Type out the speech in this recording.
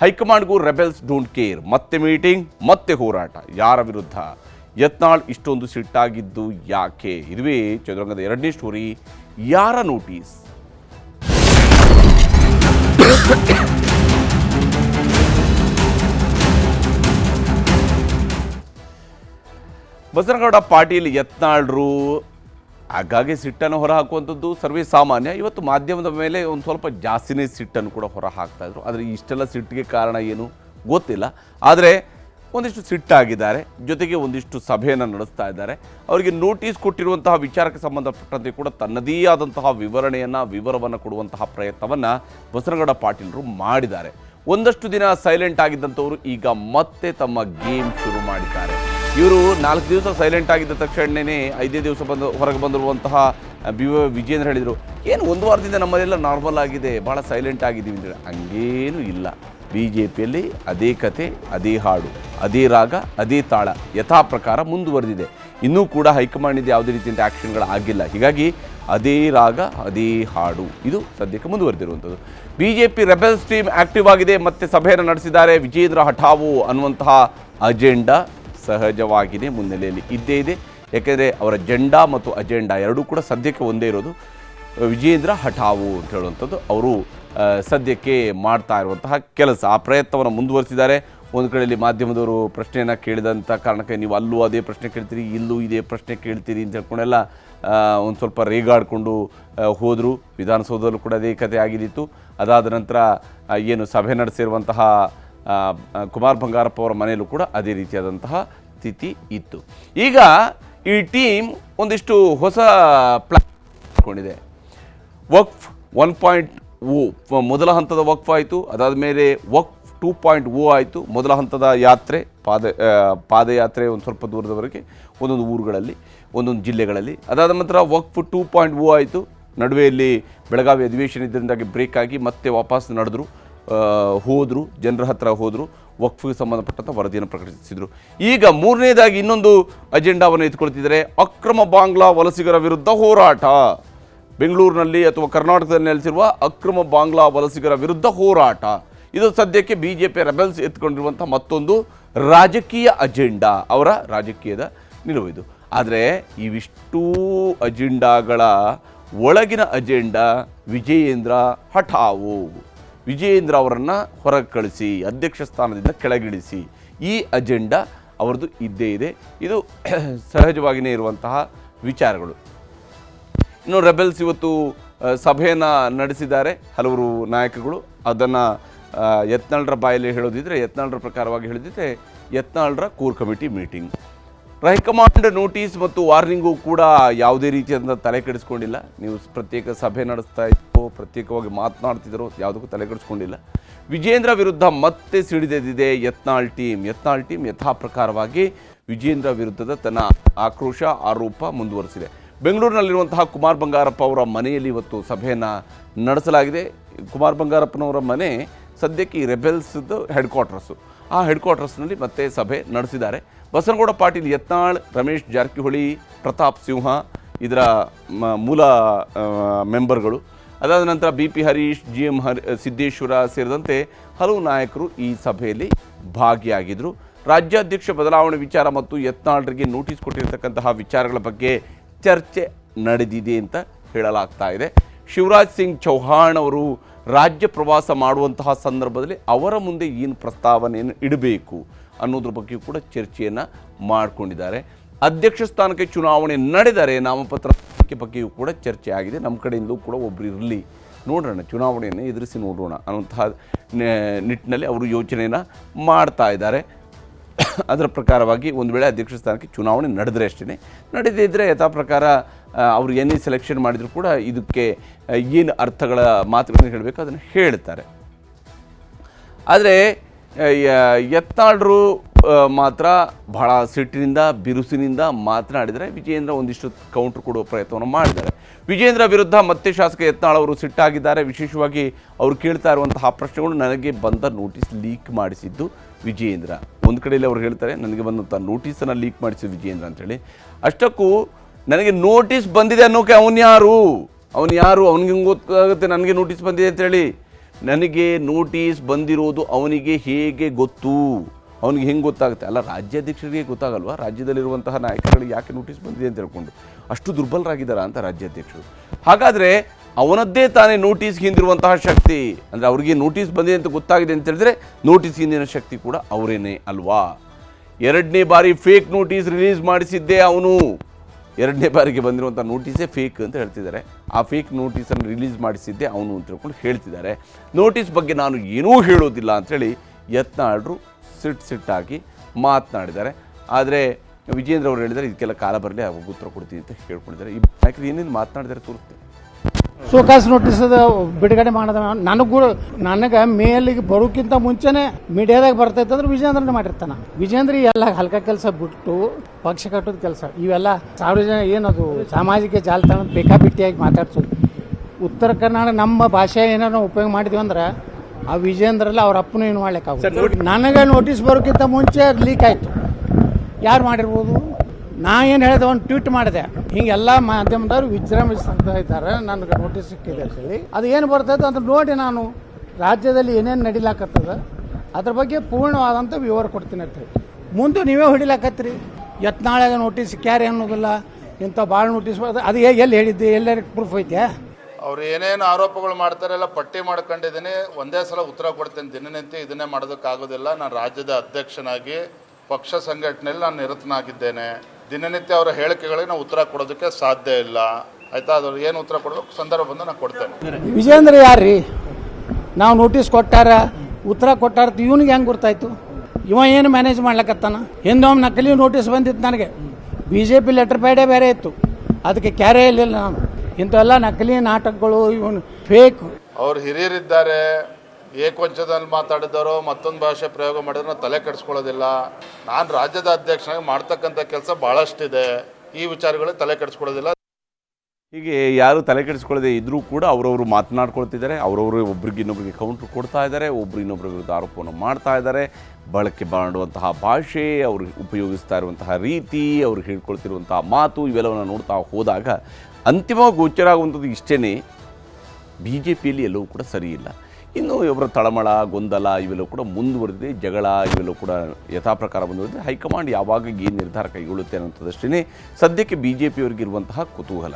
ಹೈಕಮಾಂಡ್ಗೂ rebels don't care. ಮತ್ತೆ meeting, ಮತ್ತೆ ಹೋರಾಟ. ಯಾರ ವಿರುದ್ಧ? ಯತ್ನಾಳ್ ಇಷ್ಟೊಂದು ಸಿಟ್ಟಾಗಿದ್ದು ಯಾಕೆ? ಇದುವೇ ಚದುರಂಗದ ಎರಡನೇ ಸ್ಟೋರಿ. ಯಾರ ನೋಟಿಸ್? ಬಸನಗೌಡ ಪಾಟೀಲ್, ಯತ್ನಾಳ್ರು ಆಗಾಗ್ಗೆ ಸಿಟ್ಟನ್ನು ಹೊರ ಹಾಕುವಂಥದ್ದು ಸರ್ವೇ ಸಾಮಾನ್ಯ. ಇವತ್ತು ಮಾಧ್ಯಮದ ಮೇಲೆ ಒಂದು ಸ್ವಲ್ಪ ಜಾಸ್ತಿನೇ ಸಿಟ್ಟನ್ನು ಕೂಡ ಹೊರ ಹಾಕ್ತಾ ಇದ್ರು. ಆದರೆ ಇಷ್ಟೆಲ್ಲ ಸಿಟ್ಟಿಗೆ ಕಾರಣ ಏನು ಗೊತ್ತಿಲ್ಲ. ಆದರೆ ಒಂದಿಷ್ಟು ಸಿಟ್ಟಾಗಿದ್ದಾರೆ. ಜೊತೆಗೆ ಒಂದಿಷ್ಟು ಸಭೆಯನ್ನು ನಡೆಸ್ತಾ ಇದ್ದಾರೆ. ಅವರಿಗೆ ನೋಟಿಸ್ ಕೊಟ್ಟಿರುವಂತಹ ವಿಚಾರಕ್ಕೆ ಸಂಬಂಧಪಟ್ಟಂತೆ ಕೂಡ ತನ್ನದೇ ಆದಂತಹ ವಿವರಣೆಯನ್ನು, ವಿವರವನ್ನು ಕೊಡುವಂತಹ ಪ್ರಯತ್ನವನ್ನು ಬಸನಗೌಡ ಪಾಟೀಲರು ಮಾಡಿದ್ದಾರೆ. ಒಂದಷ್ಟು ದಿನ ಸೈಲೆಂಟ್ ಆಗಿದ್ದಂಥವರು ಈಗ ಮತ್ತೆ ತಮ್ಮ ಗೇಮ್ ಶುರು ಮಾಡಿದ್ದಾರೆ. ಇವರು ನಾಲ್ಕು ದಿವಸ ಸೈಲೆಂಟ್ ಆಗಿದ್ದ ತಕ್ಷಣನೇ ಐದೇ ದಿವಸ ಬಂದು ಹೊರಗೆ ಬಂದಿರುವಂತಹ ಬಿ ವಿಜಯೇಂದ್ರ ವಿಜೇಂದ್ರ ಹೇಳಿದರು, ಏನು ಒಂದು ವಾರದಿಂದ ನಮ್ಮಲ್ಲೆಲ್ಲ ನಾರ್ಮಲ್ ಆಗಿದೆ ಭಾಳ ಸೈಲೆಂಟ್ ಆಗಿದ್ದೀವಿ ಅಂತೇಳಿ ಹಂಗೇನೂ ಇಲ್ಲ. ಬಿ ಜೆ ಪಿಯಲ್ಲಿ ಅದೇ ಕತೆ, ಅದೇ ಹಾಡು, ಅದೇ ರಾಗ, ಅದೇ ತಾಳ ಯಥಾ ಪ್ರಕಾರ ಮುಂದುವರೆದಿದೆ. ಇನ್ನೂ ಕೂಡ ಹೈಕಮಾಂಡಿಂದ ಯಾವುದೇ ರೀತಿಯಿಂದ ಆ್ಯಕ್ಷನ್ಗಳು ಆಗಿಲ್ಲ. ಹೀಗಾಗಿ ಅದೇ ರಾಗ, ಅದೇ ಹಾಡು, ಇದು ಸದ್ಯಕ್ಕೆ ಮುಂದುವರೆದಿರುವಂಥದ್ದು. B J P rebels team active ಆಗಿದೆ, ಮತ್ತೆ ಸಭೆಯನ್ನು ನಡೆಸಿದ್ದಾರೆ ವಿಜೇಂದ್ರ ಹಠಾವು ಅನ್ನುವಂತಹ ಅಜೆಂಡಾ. ಸಹಜವಾಗಿದೆ ಮುನ್ನೆಲೆಯಲ್ಲಿ ಇದ್ದೇ ಇದೆ. ಯಾಕೆಂದರೆ ಅವರ ಜೆಂಡಾ ಮತ್ತು ಅಜೆಂಡಾ ಎರಡೂ ಕೂಡ ಸದ್ಯಕ್ಕೆ ಒಂದೇ ಇರೋದು. ವಿಜೇಂದ್ರ ಹಠಾವು ಅಂತ ಹೇಳುವಂಥದ್ದು. ಅವರು ಸದ್ಯಕ್ಕೆ ಮಾಡ್ತಾ ಇರುವಂತಹ ಕೆಲಸ. ಆ ಪ್ರಯತ್ನವನ್ನು ಮುಂದುವರಿಸಿದ್ದಾರೆ. ಒಂದು ಕಡೆಯಲ್ಲಿ ಮಾಧ್ಯಮದವರು ಪ್ರಶ್ನೆಯನ್ನು ಕೇಳಿದಂಥ ಕಾರಣಕ್ಕೆ ನೀವು ಅಲ್ಲೂ ಅದೇ ಪ್ರಶ್ನೆ ಕೇಳ್ತೀರಿ, ಇಲ್ಲೂ ಇದೇ ಪ್ರಶ್ನೆ ಕೇಳ್ತೀರಿ ಅಂತ ಹೇಳ್ಕೊಂಡೆಲ್ಲ ಒಂದು ಸ್ವಲ್ಪ ರೇಗಾಡಿಕೊಂಡು ಹೋದರು. ವಿಧಾನಸೌಧದಲ್ಲೂ ಕೂಡ ಅದೇ ಕಥೆ ಆಗಿದ್ದಿತ್ತು. ಅದಾದ ನಂತರ ಏನು ಸಭೆ ನಡೆಸಿರುವಂತಹ ಕುಮಾರ್ ಬಂಗಾರಪ್ಪ ಅವರ ಮನೆಯಲ್ಲೂ ಕೂಡ ಅದೇ ರೀತಿಯಾದಂತಹ ಸ್ಥಿತಿ ಇತ್ತು. ಈಗ ಈ ಟೀಮ್ ಒಂದಿಷ್ಟು ಹೊಸ ಪ್ಲಾನ್ಕೊಂಡಿದೆ ವಕ್ಫ್ ಒನ್ ಪಾಯಿಂಟ್ ಓ ಮೊದಲ ಹಂತದ ವಕ್ಫ್ ಆಯಿತು, ಅದಾದ ಮೇಲೆ ವಕ್ಫ್ ಟೂ ಪಾಯಿಂಟ್ ಓ ಆಯಿತು, ಮೊದಲ ಹಂತದ ಯಾತ್ರೆ, ಪಾದ ಪಾದಯಾತ್ರೆ ಒಂದು ಸ್ವಲ್ಪ ದೂರದವರೆಗೆ, ಒಂದೊಂದು ಊರುಗಳಲ್ಲಿ, ಒಂದೊಂದು ಜಿಲ್ಲೆಗಳಲ್ಲಿ, ಅದಾದ ನಂತರ ವಕ್ಫ್ ಟೂ ಪಾಯಿಂಟ್ ಓ ಆಯಿತು, ನಡುವೆಯಲ್ಲಿ ಬೆಳಗಾವಿ ಅಧಿವೇಶನ ಇದರಿಂದಾಗಿ ಬ್ರೇಕ್ ಆಗಿ ಮತ್ತೆ ವಾಪಸ್ ನಡೆದ್ರು. ಹೋದ್ರು, ಜನರ ಹತ್ರ ಹೋದರು, ವಕ್ಫಿಗೆ ಸಂಬಂಧಪಟ್ಟಂಥ ವರದಿಯನ್ನು ಪ್ರಕಟಿಸಿದರು. ಈಗ ಮೂರನೇದಾಗಿ ಇನ್ನೊಂದು ಅಜೆಂಡಾವನ್ನು ಎತ್ಕೊಳ್ತಿದ್ದಾರೆ ಅಕ್ರಮ ಬಾಂಗ್ಲಾ ವಲಸಿಗರ ವಿರುದ್ಧ ಹೋರಾಟ. ಬೆಂಗಳೂರಿನಲ್ಲಿ ಅಥವಾ ಕರ್ನಾಟಕದಲ್ಲಿ ನೆಲೆಸಿರುವ ಅಕ್ರಮ ಬಾಂಗ್ಲಾ ವಲಸಿಗರ ವಿರುದ್ಧ ಹೋರಾಟ. ಇದು ಸದ್ಯಕ್ಕೆ ಬಿ ಜೆ ಪಿ ರೆಬೆಲ್ಸ್ ಎತ್ಕೊಂಡಿರುವಂಥ ಮತ್ತೊಂದು ರಾಜಕೀಯ ಅಜೆಂಡಾ, ಅವರ ರಾಜಕೀಯದ ನಿಲುವು ಇದು. ಆದರೆ ಇವಿಷ್ಟೂ ಅಜೆಂಡಾಗಳ ಒಳಗಿನ ಅಜೆಂಡಾ ವಿಜಯೇಂದ್ರ ಹಠಾವು. ವಿಜಯೇಂದ್ರ ಅವರನ್ನು ಹೊರಗೆ ಕಳಿಸಿ, ಅಧ್ಯಕ್ಷ ಸ್ಥಾನದಿಂದ ಕೆಳಗಿಳಿಸಿ, ಈ ಅಜೆಂಡಾ ಅವರದ್ದು ಇದ್ದೇ ಇದೆ. ಇದು ಸಹಜವಾಗಿಯೇ ಇರುವಂತಹ ವಿಚಾರಗಳು. ಇನ್ನು ರೆಬೆಲ್ಸ್ ಇವತ್ತು ಸಭೆಯನ್ನು ನಡೆಸಿದ್ದಾರೆ ಹಲವರು ನಾಯಕಗಳು. ಅದನ್ನು ಯತ್ನಾಳ್ರ ಬಾಯಲ್ಲಿ ಹೇಳೋದಿದ್ರೆ, ಯತ್ನಾಳ್ರ ಪ್ರಕಾರವಾಗಿ ಹೇಳೋದಿದ್ರೆ, ಯತ್ನಾಳ್ರ core committee meeting. High command notice ಮತ್ತು ವಾರ್ನಿಂಗು ಕೂಡ ಯಾವುದೇ ರೀತಿಯಾದ ತಲೆ ಕೆಡಿಸ್ಕೊಂಡಿಲ್ಲ. ನೀವು ಪ್ರತ್ಯೇಕ ಸಭೆ ನಡೆಸ್ತಾ ಇತ್ತು ಪ್ರತ್ಯೇಕವಾಗಿ ಮಾತನಾಡ್ತಿದ್ರು ಯಾವುದಕ್ಕೂ ತಲೆ ಕೆಡಿಸ್ಕೊಂಡಿಲ್ಲ. ವಿಜೇಂದ್ರ ವಿರುದ್ಧ ಮತ್ತೆ ಸಿಡಿದೆದಿದೆ ಯತ್ನಾಳ್ ಟೀಮ್. ಯತ್ನಾಳ್ ಟೀಮ್ ಯಥಾ ಪ್ರಕಾರವಾಗಿ ವಿಜೇಂದ್ರ ವಿರುದ್ಧದ ತನ್ನ ಆಕ್ರೋಶ, ಆರೋಪ ಮುಂದುವರಿಸಿದೆ. ಬೆಂಗಳೂರಿನಲ್ಲಿರುವಂತಹ ಕುಮಾರ್ ಬಂಗಾರಪ್ಪ ಅವರ ಮನೆಯಲ್ಲಿ ಇವತ್ತು ಸಭೆಯನ್ನು ನಡೆಸಲಾಗಿದೆ. ಕುಮಾರ್ ಬಂಗಾರಪ್ಪನವರ ಮನೆ ಸದ್ಯಕ್ಕೆ ಈ ರೆಬೆಲ್ಸ್ದು ಹೆಡ್ ಕ್ವಾರ್ಟರ್ಸು ಆ ಹೆಡ್ ಕ್ವಾರ್ಟರ್ಸ್ನಲ್ಲಿ ಮತ್ತೆ ಸಭೆ ನಡೆಸಿದ್ದಾರೆ. ಬಸನಗೌಡ ಪಾಟೀಲ್ ಯತ್ನಾಳ್, ರಮೇಶ್ ಜಾರಕಿಹೊಳಿ, ಪ್ರತಾಪ್ ಸಿಂಹ ಇದರ ಮೂಲ ಮೆಂಬರ್ಗಳು ಅದಾದ ನಂತರ B P Harish G M Hari, Siddeshwara ಸೇರಿದಂತೆ ಹಲವು ನಾಯಕರು ಈ ಸಭೆಯಲ್ಲಿ ಭಾಗಿಯಾಗಿದ್ದರು ರಾಜ್ಯಾಧ್ಯಕ್ಷ ಬದಲಾವಣೆ ವಿಚಾರ ಮತ್ತು ಯತ್ನಾಳ್ರಿಗೆ ನೋಟಿಸ್ ಕೊಟ್ಟಿರತಕ್ಕಂತಹ ವಿಚಾರಗಳ ಬಗ್ಗೆ ಚರ್ಚೆ ನಡೆದಿದೆ ಅಂತ ಹೇಳಲಾಗ್ತಾ ಇದೆ. ಶಿವರಾಜ್ ಸಿಂಗ್ ಚೌಹಾಣ್ ಅವರು ರಾಜ್ಯ ಪ್ರವಾಸ ಮಾಡುವಂತಹ ಸಂದರ್ಭದಲ್ಲಿ ಅವರ ಮುಂದೆ ಏನು ಪ್ರಸ್ತಾವನೆಯನ್ನು ಇಡಬೇಕು ಅನ್ನೋದ್ರ ಬಗ್ಗೆ ಕೂಡ ಚರ್ಚೆಯನ್ನು ಮಾಡಿಕೊಂಡಿದ್ದಾರೆ. ಅಧ್ಯಕ್ಷ ಸ್ಥಾನಕ್ಕೆ ಚುನಾವಣೆ ನಡೆದರೆ ನಾಮಪತ್ರ ಬಗ್ಗೆಯೂ ಕೂಡ ಚರ್ಚೆ ಆಗಿದೆ. ನಮ್ಮ ಕಡೆಯಿಂದಲೂ ಕೂಡ ಒಬ್ಬರು ಇರಲಿ. ನೋಡೋಣ, ಚುನಾವಣೆಯನ್ನು ಎದುರಿಸಿ ನೋಡೋಣ ಅನ್ನುವಂತಹ ನೆ- ನಿಟ್ಟಿನಲ್ಲಿ ಅವರು ಯೋಚನೆಯನ್ನು ಮಾಡ್ತಾ ಇದ್ದಾರೆ. ಅದರ ಪ್ರಕಾರವಾಗಿ ಒಂದು ವೇಳೆ ಅಧ್ಯಕ್ಷ ಸ್ಥಾನಕ್ಕೆ ಚುನಾವಣೆ ನಡೆದರೆ ಅಷ್ಟೇ ನಡೆದಿದ್ದರೆ ಯಥಾ ಪ್ರಕಾರ ಅವರು ಏನೇ ಸೆಲೆಕ್ಷನ್ ಮಾಡಿದರೂ ಕೂಡ ಇದಕ್ಕೆ ಏನು ಅರ್ಥಗಳ ಮಾತುಗಳನ್ನು ಹೇಳಬೇಕು, ಅದನ್ನು ಹೇಳ್ತಾರೆ. ಆದರೆ ಎತ್ನಾಳರು ಮಾತ್ರ ಬಹಳ ಸಿಟ್ಟಿನಿಂದ, ಬಿರುಸಿನಿಂದ ಮಾತನಾಡಿದರೆ ವಿಜಯೇಂದ್ರ ಒಂದಿಷ್ಟು ಕೌಂಟ್ರ್ ಕೊಡುವ ಪ್ರಯತ್ನವನ್ನು ಮಾಡಿದ್ದಾರೆ. ವಿಜಯೇಂದ್ರ ವಿರುದ್ಧ ಮತ್ತೆ ಶಾಸಕ ಯತ್ನಾಳ್ ಅವರು ಸಿಟ್ಟಾಗಿದ್ದಾರೆ. ವಿಶೇಷವಾಗಿ ಅವರು ಕೇಳ್ತಾ ಇರುವಂತಹ ಪ್ರಶ್ನೆಗಳು ನನಗೆ ಬಂದ ನೋಟಿಸ್ ಲೀಕ್ ಮಾಡಿಸಿದ್ದು ವಿಜಯೇಂದ್ರ. ಒಂದು ಕಡೆಯಲ್ಲಿ ಅವ್ರು ಹೇಳ್ತಾರೆ, ನನಗೆ ಬಂದಂಥ ನೋಟಿಸನ್ನು ಲೀಕ್ ಮಾಡಿಸಿದ್ದು ವಿಜಯೇಂದ್ರ ಅಂತೇಳಿ. ಅಷ್ಟಕ್ಕೂ ನನಗೆ ನೋಟಿಸ್ ಬಂದಿದೆ ಅನ್ನೋಕೆ ಅವನು ಯಾರು? ಅವನು ಯಾರು? ಅವನಿಗೆ ಗೊತ್ತಾಗುತ್ತೆ ನನಗೆ ನೋಟಿಸ್ ಬಂದಿದೆ ಅಂತೇಳಿ ನನಗೆ ನೋಟಿಸ್ ಬಂದಿರೋದು ಅವನಿಗೆ ಹೇಗೆ ಗೊತ್ತು? ಅವನಿಗೆ ಹೆಂಗೆ ಗೊತ್ತಾಗುತ್ತೆ? ಅಲ್ಲ, ರಾಜ್ಯಾಧ್ಯಕ್ಷರಿಗೆ ಗೊತ್ತಾಗಲ್ವಾ? ರಾಜ್ಯದಲ್ಲಿರುವಂತಹ ನಾಯಕರುಗಳಿಗೆ ಯಾಕೆ ನೋಟಿಸ್ ಬಂದಿದೆ ಅಂತ ಹೇಳ್ಕೊಂಡು ಅಷ್ಟು ದುರ್ಬಲರಾಗಿದ್ದಾರ ಅಂತ ರಾಜ್ಯಾಧ್ಯಕ್ಷರು. ಹಾಗಾದರೆ ಅವನದ್ದೇ ತಾನೇ ನೋಟಿಸ್ ಹಿಂದಿರುವಂತಹ ಶಕ್ತಿ. ಅಂದರೆ ಅವರಿಗೆ ನೋಟಿಸ್ ಬಂದಿದೆ ಅಂತ ಗೊತ್ತಾಗಿದೆ ಅಂತ ಹೇಳಿದ್ರೆ ನೋಟಿಸ್ ಹಿಂದಿನ ಶಕ್ತಿ ಕೂಡ ಅವರೇನೆ ಅಲ್ವಾ? ಎರಡನೇ ಬಾರಿ ಫೇಕ್ ನೋಟಿಸ್ ರಿಲೀಸ್ ಮಾಡಿಸಿದ್ದೇ ಅವನು. ಎರಡನೇ ಬಾರಿಗೆ ಬಂದಿರುವಂಥ ನೋಟಿಸೇ ಫೇಕ್ ಅಂತ ಹೇಳ್ತಿದ್ದಾರೆ. ಆ ಫೇಕ್ ನೋಟಿಸನ್ನು ರಿಲೀಸ್ ಮಾಡಿಸಿದ್ದೆ ಅವನು ಅಂತ ಹೇಳ್ಕೊಂಡು ಹೇಳ್ತಿದ್ದಾರೆ. ನೋಟಿಸ್ ಬಗ್ಗೆ ನಾನು ಏನೂ ಹೇಳೋದಿಲ್ಲ ಅಂಥೇಳಿ ಯತ್ನಾಳ್ರು ಸಿಟ್ ಸಿಟ್ಟಾಗಿ ಮಾತನಾಡಿದ್ದಾರೆ. ಆದರೆ ವಿಜೇಂದ್ರ ಅವರು ಹೇಳಿದ್ದಾರೆ, ಇದಕ್ಕೆಲ್ಲ ಕಾಲ ಬರಲಿ, ಉತ್ತರ ಕೊಡ್ತೀನಿ ಅಂತ ಹೇಳ್ಕೊಂಡಿದ್ದಾರೆ. ಈ ನಾಯಕರು ಏನೇನು ಮಾತನಾಡಿದ್ದಾರೆ ತೋರಿಸ್ತೀನಿ. ಸೋಕಾಸ್ ನೋಟಿಸ್ ಬಿಡುಗಡೆ ಮಾಡದ ನನಗೂ ನನಗೆ ಮೇಲಿಗೆ ಬರೋಕ್ಕಿಂತ ಮುಂಚೆನೆ ಮೀಡಿಯಾದಾಗ ಬರ್ತೈತೆ ಅಂದ್ರೆ ವಿಜೇಂದ್ರನೇ ಮಾಡಿರ್ತಾನ. ವಿಜೇಂದ್ರ ಎಲ್ಲ ಹಲ್ಕ ಕೆಲಸ ಬಿಟ್ಟು ಪಕ್ಷ ಕಟ್ಟೋದು ಕೆಲಸ. ಇವೆಲ್ಲ ಸಾರ್ವಜನಿಕ ಏನದು ಸಾಮಾಜಿಕ ಜಾಲತಾಣ ಬೇಕಾಬಿಟ್ಟಿಯಾಗಿ ಮಾತಾಡ್ಸೋದು. ಉತ್ತರ ಕನ್ನಡ ನಮ್ಮ ಭಾಷೆ ಏನಾರು ಉಪಯೋಗ ಮಾಡಿದ್ವಿ ಅಂದ್ರೆ ಆ ವಿಜೇಂದ್ರಲ್ಲ ಅವ್ರ ಅಪ್ಪನೂ ಏನು ಮಾಡ್ಲಿಕ್ಕೆ ನನಗೆ ನೋಟಿಸ್ ಬರೋಕ್ಕಿಂತ ಮುಂಚೆ ಲೀಕ್ ಆಯಿತು. ಯಾರು ಮಾಡಿರ್ಬೋದು? ನಾ ಏನು ಹೇಳಿದೆ ಒಂದು ಟ್ವೀಟ್ ಮಾಡಿದೆ. ಹಿಂಗೆಲ್ಲ ಮಾಧ್ಯಮದವ್ರು ವಿಜೃಂಭಿಸ್ತಾ ಇದ್ದಾರೆ. ನನಗೆ ನೋಟಿಸ್ ಸಿಕ್ಕಿದೆ ಅಂತೇಳಿ ಅದು ಏನು ಬರ್ತೈತೆ ಅಂತ ನೋಡಿ ನಾನು. ರಾಜ್ಯದಲ್ಲಿ ಏನೇನು ನಡಿಲಾಕತ್ತದ, ಅದ್ರ ಬಗ್ಗೆ ಪೂರ್ಣವಾದಂಥ ವಿವರ ಕೊಡ್ತೀನಿ ಅಂತ ಹೇಳಿ. ಮುಂದೆ ನೀವೇ ಹೊಡಿಲಾಕತ್ರಿ ಯತ್ನಾಳಾಗ ನೋಟಿಸ್ ಕ್ಯಾರಿ ಅನ್ನೋದಿಲ್ಲ. ಇಂಥ ಭಾಳ ನೋಟಿಸ್ ಅದು ಎ- ಎಲ್ಲಿ ಹೇಳಿದ್ದೆ? ಎಲ್ಲರ ಪ್ರೂಫ್ ಐತೆ ಅವ್ರು ಏನೇನು ಆರೋಪಗಳು ಮಾಡ್ತಾರೆ ಎಲ್ಲ ಪಟ್ಟಿ ಮಾಡ್ಕೊಂಡಿದ್ದೀನಿ. ಒಂದೇ ಸಲ ಉತ್ತರ ಕೊಡ್ತೇನೆ. ದಿನನಿತ್ಯ ಇದನ್ನೇ ಮಾಡೋದಕ್ಕಾಗೋದಿಲ್ಲ. ನಾನು ರಾಜ್ಯದ ಅಧ್ಯಕ್ಷನಾಗಿ ಪಕ್ಷ ಸಂಘಟನೆಯಲ್ಲಿ ನಾನು ನಿರತನಾಗಿದ್ದೇನೆ. ದಿನನಿತ್ಯ ಅವರ ಹೇಳಿಕೆಗಳಿಗೆ ನಾವು ಉತ್ತರ ಕೊಡೋದಕ್ಕೆ ಸಾಧ್ಯ ಇಲ್ಲ. ಆಯ್ತಾ? ಅದ್ರ ಏನು ಉತ್ತರ ಕೊಡಬೇಕು ಸಂದರ್ಭ ಬಂದು ನಾನು ಕೊಡ್ತೇನೆ. ವಿಜೇಂದ್ರ ಯಾರ್ರಿ? ನಾವು ನೋಟಿಸ್ ಕೊಟ್ಟಾರ ಉತ್ತರ ಕೊಟ್ಟಾರ ಇವನಿಗೆ ಹೆಂಗೆ ಗೊತ್ತಾಯ್ತು ಇವ ಏನು ಮ್ಯಾನೇಜ್ ಮಾಡ್ಲಕತ್ತಾನ? ಹಿಂದೊಮ್ಮೆ ನಕಲಿ ನೋಟಿಸ್ ಬಂದಿತ್ತು ನನಗೆ. ಬಿ ಜೆ ಪಿ ಲೆಟರ್ ಪ್ಯಾಡೇ ಬೇರೆ ಇತ್ತು. ಅದಕ್ಕೆ ಕ್ಯಾರೆ ಇರಲಿಲ್ಲ ನಾನು. ಇಂಥವೆಲ್ಲ ನಕಲಿ ನಾಟಕಗಳು ಇವನು ಫೇಕ್ ಅವ್ರು ಹಿರಿಯರಿದ್ದಾರೆ. ಏಕವಂಚದಲ್ಲಿ ಮಾತಾಡಿದವರು ಮತ್ತೊಂದು ಭಾಷೆ ಪ್ರಯೋಗ ಮಾಡಿದ್ರೆ ನಾನು ತಲೆ ಕೆಡಿಸ್ಕೊಳ್ಳೋದಿಲ್ಲ. ನಾನು ರಾಜ್ಯದ ಅಧ್ಯಕ್ಷನಾಗಿ ಮಾಡ್ತಕ್ಕಂಥ ಕೆಲಸ ಭಾಳಷ್ಟಿದೆ ಈ ವಿಚಾರಗಳಿಗೆ ತಲೆ ಕೆಡಿಸ್ಕೊಳ್ಳೋದಿಲ್ಲ. ಹೀಗೆ ಯಾರು ತಲೆ ಕೆಡಿಸ್ಕೊಳ್ಳದೆ ಇದ್ರೂ ಕೂಡ ಅವರವರು ಮಾತನಾಡ್ಕೊಳ್ತಿದ್ದಾರೆ, ಅವರವರು ಒಬ್ರಿಗೆ ಇನ್ನೊಬ್ರಿಗೆ ಕೌಂಟ್ರ್ ಕೊಡ್ತಾ ಇದ್ದಾರೆ, ಒಬ್ರು ಇನ್ನೊಬ್ಬರ ವಿರುದ್ಧ ಆರೋಪವನ್ನು ಮಾಡ್ತಾ ಇದ್ದಾರೆ. ಬಳಕೆ ಮಾಡುವಂತಹ ಭಾಷೆ, ಅವರು ಉಪಯೋಗಿಸ್ತಾ ಇರುವಂತಹ ರೀತಿ, ಅವ್ರು ಹೇಳ್ಕೊಳ್ತಿರುವಂತಹ ಮಾತು ಇವೆಲ್ಲವನ್ನು ನೋಡ್ತಾ ಹೋದಾಗ ಅಂತಿಮವಾಗಿ ಗೋಚರ ಆಗುವಂಥದ್ದು ಇಷ್ಟೇ ಬಿ ಜೆ ಪಿಯಲ್ಲಿ ಎಲ್ಲವೂ ಕೂಡ ಸರಿ ಇಲ್ಲ ಇನ್ನು ಇವರ ತಳಮಳ, ಗೊಂದಲ ಇವೆಲ್ಲವೂ ಕೂಡ ಮುಂದುವರೆದಿದೆ. ಜಗಳ ಇವೆಲ್ಲೂ ಕೂಡ ಯಥಾಪ್ರಕಾರ ಮುಂದುವರೆದಿದೆ. ಹೈಕಮಾಂಡ್ ಯಾವಾಗ ಏನು ನಿರ್ಧಾರ ಕೈಗೊಳ್ಳುತ್ತೆ ಅನ್ನೋಂಥದ್ದಷ್ಟೇ ಸದ್ಯಕ್ಕೆ ಬಿ ಜೆ ಪಿಯವರಿಗಿರುವಂತಹ ಕುತೂಹಲ.